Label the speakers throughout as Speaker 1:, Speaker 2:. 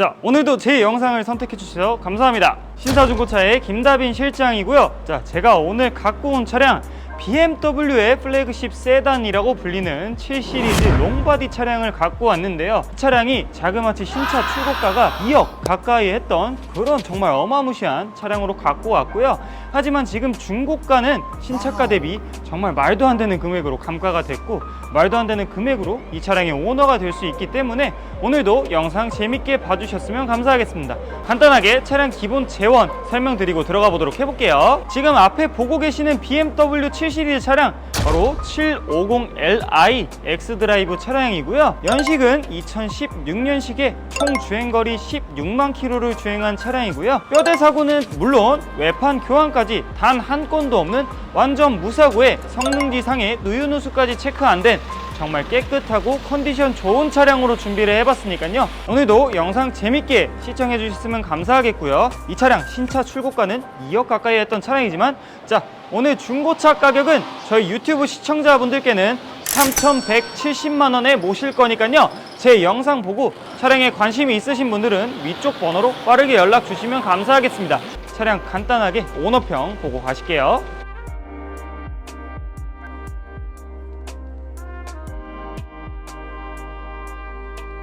Speaker 1: 자 오늘도 제 영상을 선택해 주셔서 감사합니다. 신사중고차의 김다빈 실장이고요. 자 제가 오늘 갖고 온 차량 BMW의 플래그십 세단이라고 불리는 7시리즈 롱바디 차량을 갖고 왔는데요. 이 차량이 자그마치 신차 출고가가 2억 가까이 했던 그런 정말 어마무시한 차량으로 갖고 왔고요 하지만 지금 중고가는 신차가 대비 정말 말도 안 되는 금액으로 감가가 됐고 말도 안 되는 금액으로 이 차량의 오너가 될 수 있기 때문에 오늘도 영상 재밌게 봐주셨으면 감사하겠습니다. 간단하게 차량 기본 재원 설명드리고 들어가 보도록 해볼게요. 지금 앞에 보고 계시는 BMW 7 시리즈 차량 바로 750li X 드라이브 차량이고요. 연식은 2016년식에 총 주행거리 16만 킬로를 주행한 차량이고요. 뼈대 사고는 물론 외판 교환까지 단 한 건도 없는 완전 무사고에 성능지상에 누유누수까지 체크 안 된 정말 깨끗하고 컨디션 좋은 차량으로 준비를 해봤으니까요. 오늘도 영상 재밌게 시청해 주셨으면 감사하겠고요. 이 차량 신차 출고가는 2억 가까이 했던 차량이지만 자 오늘 중고차 가격은 저희 유튜브 시청자분들께는 3,170만 원에 모실 거니까요. 제 영상 보고 차량에 관심이 있으신 분들은 위쪽 번호로 빠르게 연락 주시면 감사하겠습니다. 차량 간단하게 오너평 보고 가실게요.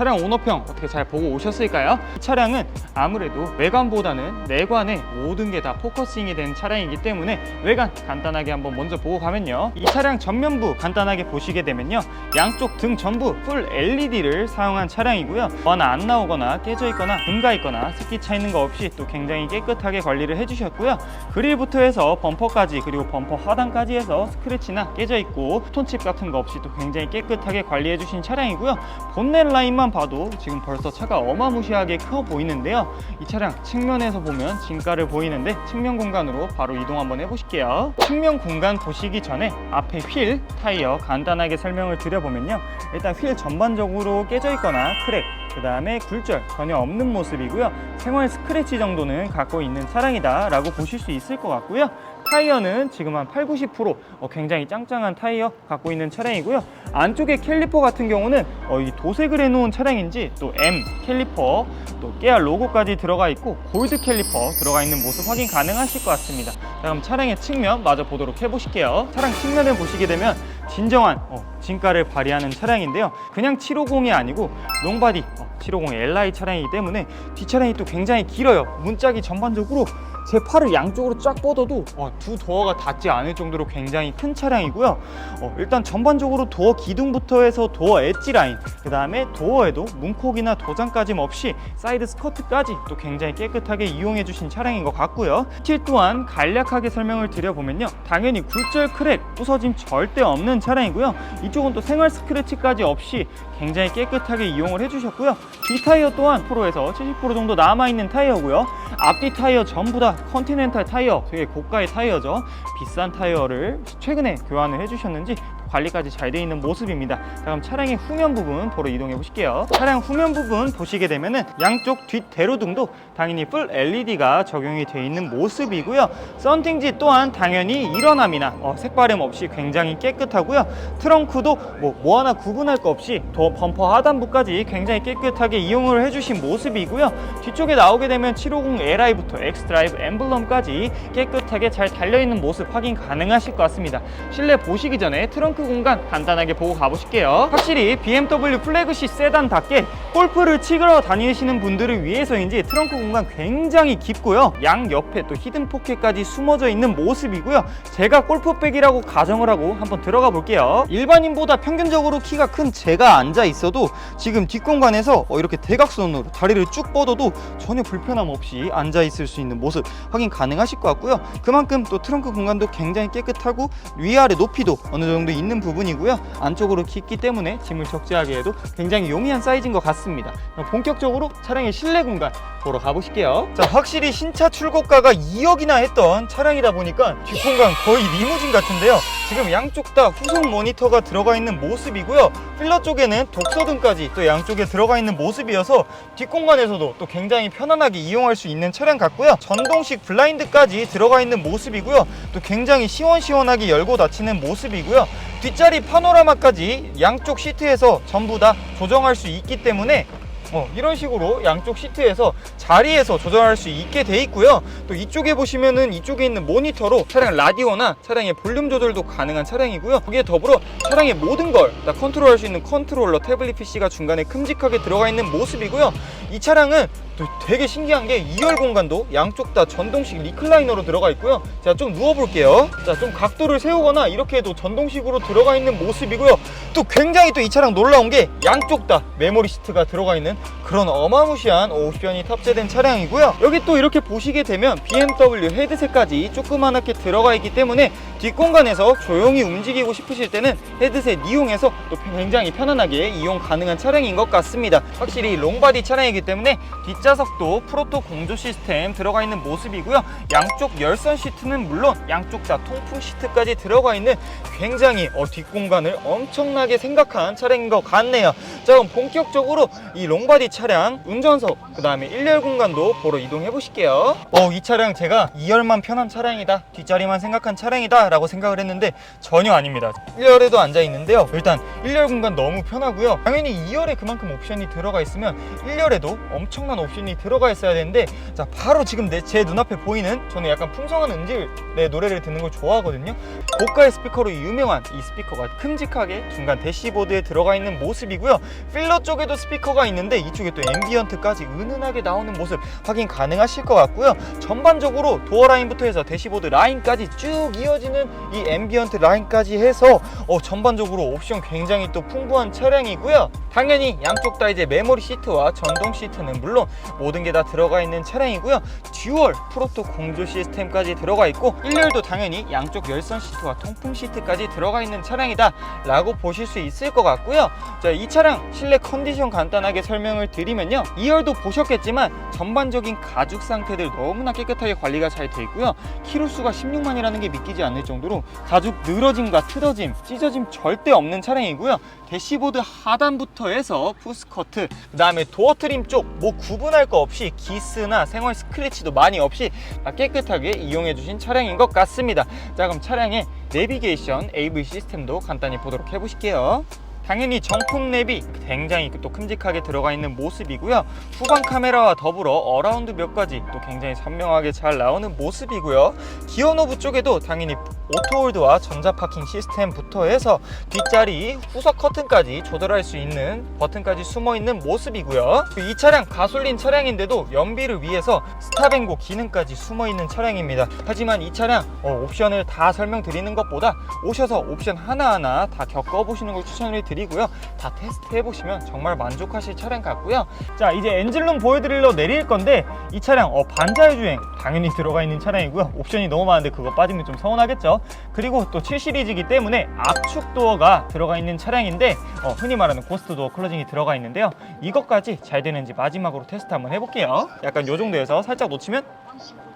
Speaker 1: 차량 오너평 어떻게 잘 보고 오셨을까요? 이 차량은 아무래도 외관보다는 내관에 모든 게 다 포커싱이 된 차량이기 때문에 외관 간단하게 한번 먼저 보고 가면요. 이 차량 전면부 간단하게 보시게 되면요. 양쪽 등 전부 풀 LED를 사용한 차량이고요. 뭐 하나 안 나오거나 깨져 있거나 금가 있거나 습기 차 있는 거 없이 또 굉장히 깨끗하게 관리를 해주셨고요. 그릴부터 해서 범퍼까지 그리고 범퍼 하단까지 해서 스크래치나 깨져 있고 스톤칩 같은 거 없이 또 굉장히 깨끗하게 관리해 주신 차량이고요. 본넷 라인만 봐도 지금 벌써 차가 어마무시하게 커 보이는데요. 이 차량 측면에서 보면 진가를 보이는데 측면 공간으로 바로 이동 한번 해보실게요. 측면 공간 보시기 전에 앞에 휠, 타이어 간단하게 설명을 드려보면요. 일단 휠 전반적으로 깨져 있거나 크랙, 그 다음에 굴절 전혀 없는 모습이고요. 생활 스크래치 정도는 갖고 있는 차량이다 라고 보실 수 있을 것 같고요. 타이어는 지금 한 8, 90% 어, 굉장히 짱짱한 타이어 갖고 있는 차량이고요. 안쪽에 캘리퍼 같은 경우는 어, 이 도색을 해놓은 차량인지 또 M 캘리퍼 또 깨알 로고까지 들어가 있고 골드 캘리퍼 들어가 있는 모습 확인 가능하실 것 같습니다. 자, 그럼 차량의 측면 마저 보도록 해보실게요. 차량 측면을 보시게 되면 진정한 어, 진가를 발휘하는 차량인데요. 그냥 750이 아니고 롱바디 어, 750 Li 차량이기 때문에 뒷차량이 또 굉장히 길어요. 문짝이 전반적으로 제 팔을 양쪽으로 쫙 뻗어도 어, 두 도어가 닿지 않을 정도로 굉장히 큰 차량이고요. 어, 일단 전반적으로 도어 기둥부터 해서 도어 엣지 라인, 그 다음에 도어에도 문콕이나 도장까지 없이 사이드 스커트까지 또 굉장히 깨끗하게 이용해 주신 차량인 것 같고요. 틸 또한 간략하게 설명을 드려보면요. 당연히 굴절 크랙, 부서짐 절대 없는 차량이고요. 이쪽은 또 생활 스크래치까지 없이 굉장히 깨끗하게 이용을 해주셨고요. 뒤 타이어 또한 프로에서 70% 정도 남아있는 타이어고요. 앞뒤 타이어 전부 다 컨티넨탈 타이어, 되게 고가의 타이어죠. 비싼 타이어를 최근에 교환을 해주셨는지 관리까지 잘 되어 있는 모습입니다. 자, 그럼 차량의 후면 부분 보러 이동해 보실게요. 차량 후면 부분 보시게 되면은 양쪽 뒷 대로등도 당연히 풀 LED가 적용이 되어 있는 모습이고요. 썬팅지 또한 당연히 일어남이나 어, 색바램 없이 굉장히 깨끗하고요. 트렁크도 뭐, 뭐 하나 구분할 거 없이 도어 범퍼 하단부까지 굉장히 깨끗하게 이용을 해주신 모습이고요. 뒤쪽에 나오게 되면 750 Li부터 X드라이브 엠블럼까지 깨끗하게 잘 달려있는 모습 확인 가능하실 것 같습니다. 실내 보시기 전에 트렁크 공간 간단하게 보고 가보실게요. 확실히 BMW 플래그십 세단답게 골프를 치러 다니시는 분들을 위해서인지 트렁크 공간 굉장히 깊고요. 양 옆에 또 히든 포켓까지 숨어져 있는 모습이고요. 제가 골프백이라고 가정을 하고 한번 들어가 볼게요. 일반인보다 평균적으로 키가 큰 제가 앉아 있어도 지금 뒷공간에서 어, 이렇게 대각선으로 다리를 쭉 뻗어도 전혀 불편함 없이 앉아 있을 수 있는 모습 확인 가능하실 것 같고요. 그만큼 또 트렁크 공간도 굉장히 깨끗하고 위아래 높이도 어느 정도 있는 부분이고요. 안쪽으로 깊기 때문에 짐을 적재하게 해도 굉장히 용이한 사이즈인 것 같습니다. 본격적으로 차량의 실내 공간 보러 가보실게요. 자, 확실히 신차 출고가가 2억이나 했던 차량이다 보니까 뒷공간 거의 리무진 같은데요. 지금 양쪽 다 후속 모니터가 들어가 있는 모습이고요. 필러 쪽에는 독서등까지 또 양쪽에 들어가 있는 모습이어서 뒷공간에서도 또 굉장히 편안하게 이용할 수 있는 차량 같고요. 전동식 블라인드까지 들어가 있는 모습이고요. 또 굉장히 시원시원하게 열고 닫히는 모습이고요. 뒷자리 파노라마까지 양쪽 시트에서 전부 다 조정할 수 있기 때문에 어, 이런 식으로 양쪽 시트에서 자리에서 조절할 수 있게 돼 있고요. 또 이쪽에 보시면은 이쪽에 있는 모니터로 차량 라디오나 차량의 볼륨 조절도 가능한 차량이고요. 거기에 더불어 차량의 모든 걸 다 컨트롤할 수 있는 컨트롤러 태블릿 PC가 중간에 큼직하게 들어가 있는 모습이고요. 이 차량은 또 되게 신기한 게 2열 공간도 양쪽 다 전동식 리클라이너로 들어가 있고요. 자, 좀 누워볼게요. 자, 좀 각도를 세우거나 이렇게 해도 전동식으로 들어가 있는 모습이고요. 또 굉장히 또 이 차량 놀라운 게 양쪽 다 메모리 시트가 들어가 있는 그런 어마무시한 옵션이 탑재된 차량이고요. 여기 또 이렇게 보시게 되면 BMW 헤드셋까지 조그만하게 들어가 있기 때문에 뒷공간에서 조용히 움직이고 싶으실 때는 헤드셋 이용해서 또 굉장히 편안하게 이용 가능한 차량인 것 같습니다. 확실히 롱바디 차량이기 때문에 뒷좌석도 프로토 공조 시스템 들어가 있는 모습이고요. 양쪽 열선 시트는 물론 양쪽 다 통풍 시트까지 들어가 있는 굉장히 어, 뒷공간을 엄청나게 생각한 차량인 것 같네요. 자 그럼 본격적으로 이 롱바디 차량 운전석 그 다음에 1열 공간도 보러 이동해 보실게요. 어, 이 차량 제가 2열만 편한 차량이다 뒷자리만 생각한 차량이다 라고 생각을 했는데 전혀 아닙니다. 1열에도 앉아 있는데요. 일단 1열 공간 너무 편하고요. 당연히 2열에 그만큼 옵션이 들어가 있으면 1열에도 엄청난 옵션이 들어가 있어야 되는데 자 바로 지금 내, 제 눈앞에 보이는 저는 약간 풍성한 음질의 노래를 듣는 걸 좋아하거든요. 고가의 스피커로 유명한 이 스피커가 큼직하게 중간 대시보드에 들어가 있는 모습이고요. 필러 쪽에도 스피커가 있는데 이쪽에 또 앰비언트까지 은은하게 나오는 모습 확인 가능하실 것 같고요. 전반적으로 도어 라인부터 해서 대시보드 라인까지 쭉 이어지는 이 앰비언트 라인까지 해서 어, 전반적으로 옵션 굉장히 또 풍부한 차량이고요. 당연히 양쪽 다 이제 메모리 시트와 전동 시트는 물론 모든 게 다 들어가 있는 차량이고요. 듀얼 프로토 공조 시스템까지 들어가 있고 1열도 당연히 양쪽 열선 시트와 통풍 시트까지 들어가 있는 차량이다 라고 보실 수 있을 것 같고요. 자, 이 차량 실내 컨디션 간단하게 설명을 드리면요. 2열도 보셨겠지만 전반적인 가죽 상태들 너무나 깨끗하게 관리가 잘 돼 있고요. 키로수가 16만이라는 게 믿기지 않을 정도로 가죽 늘어짐과 틀어짐, 찢어짐 절대 없는 차량이고요. 대시보드 하단부터 해서 푸스커트, 그 다음에 도어 트림 쪽 뭐 구분할 거 없이 기스나 생활 스크래치도 많이 없이 다 깨끗하게 이용해 주신 차량인 것 같습니다. 자 그럼 차량의 내비게이션 AV 시스템도 간단히 보도록 해보실게요. 당연히 정품 랩이 굉장히 또 큼직하게 들어가 있는 모습이고요. 후방 카메라와 더불어 어라운드 몇 가지 또 굉장히 선명하게 잘 나오는 모습이고요. 기어 노브 쪽에도 당연히 오토홀드와 전자 파킹 시스템부터 해서 뒷자리 후석 커튼까지 조절할 수 있는 버튼까지 숨어 있는 모습이고요. 이 차량 가솔린 차량인데도 연비를 위해서 스탑앤고 기능까지 숨어 있는 차량입니다. 하지만 이 차량 어, 옵션을 다 설명드리는 것보다 오셔서 옵션 하나하나 다 겪어보시는 걸 추천을 드 리고요. 다 테스트 해 보시면 정말 만족하실 차량 같고요. 자 이제 엔진룸 보여드리러 내릴 건데 이 차량 어, 반자율 주행 당연히 들어가 있는 차량이고요. 옵션이 너무 많은데 그거 빠지면 좀 서운하겠죠. 그리고 또 7 시리즈이기 때문에 압축 도어가 들어가 있는 차량인데 어, 흔히 말하는 고스트 도어 클로징이 들어가 있는데요. 이것까지 잘 되는지 마지막으로 테스트 한번 해볼게요. 약간 요 정도에서 살짝 놓치면 딱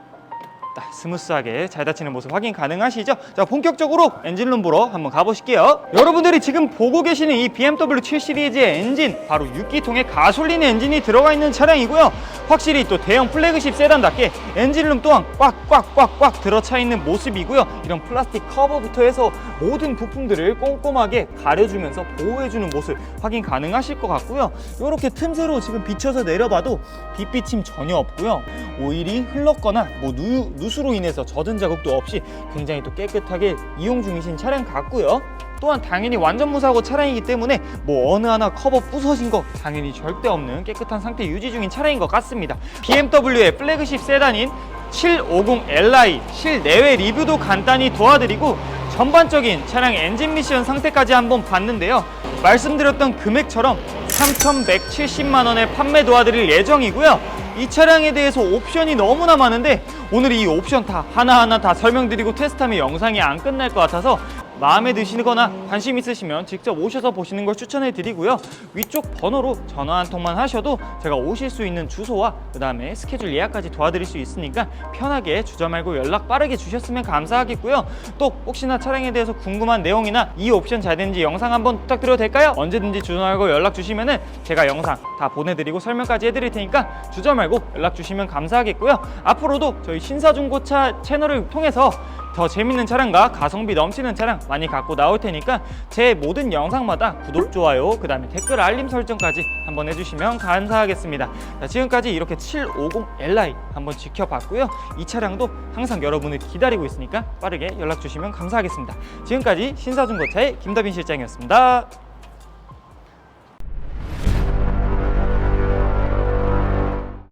Speaker 1: 스무스하게 잘 닫히는 모습 확인 가능하시죠? 자 본격적으로 엔진룸 보러 한번 가보실게요. 여러분들이 지금 보고 계시는 이 BMW 7 시리즈의 엔진 바로 6기통의 가솔린 엔진이 들어가 있는 차량이고요. 확실히 또 대형 플래그십 세단답게 엔진룸 또한 꽉꽉꽉꽉 들어차 있는 모습이고요. 이런 플라스틱 커버부터 해서 모든 부품들을 꼼꼼하게 가려주면서 보호해주는 모습 확인 가능하실 것 같고요. 이렇게 틈새로 지금 비춰서 내려봐도 빛비침 전혀 없고요. 오일이 흘렀거나 뭐 누, 누 수로 인해서 젖은 자국도 없이 굉장히 또 깨끗하게 이용 중이신 차량 같고요. 또한 당연히 완전 무사고 차량이기 때문에 뭐 어느 하나 커버 부서진 거 당연히 절대 없는 깨끗한 상태 유지 중인 차량인 것 같습니다. BMW의 플래그십 세단인 750Li 실내외 리뷰도 간단히 도와드리고 전반적인 차량 엔진 미션 상태까지 한번 봤는데요. 말씀드렸던 금액처럼 3,170만 원에 판매 도와드릴 예정이고요. 이 차량에 대해서 옵션이 너무나 많은데 오늘 이 옵션 다 하나하나 다 설명드리고 테스트하면 영상이 안 끝날 것 같아서 마음에 드시거나 관심 있으시면 직접 오셔서 보시는 걸 추천해 드리고요. 위쪽 번호로 전화 한 통만 하셔도 제가 오실 수 있는 주소와 그 다음에 스케줄 예약까지 도와드릴 수 있으니까 편하게 주저 말고 연락 빠르게 주셨으면 감사하겠고요. 또 혹시나 차량에 대해서 궁금한 내용이나 이 옵션 잘 되는지 영상 한번 부탁드려도 될까요? 언제든지 주저 말고 연락 주시면은 제가 영상 다 보내드리고 설명까지 해드릴 테니까 주저 말고 연락 주시면 감사하겠고요. 앞으로도 저희 신사중고차 채널을 통해서 더 재밌는 차량과 가성비 넘치는 차량 많이 갖고 나올 테니까 제 모든 영상마다 구독, 좋아요, 그 다음에 댓글 알림 설정까지 한번 해주시면 감사하겠습니다. 자, 지금까지 이렇게 750 Li 한번 지켜봤고요. 이 차량도 항상 여러분을 기다리고 있으니까 빠르게 연락 주시면 감사하겠습니다. 지금까지 신사중고차의 김다빈 실장이었습니다.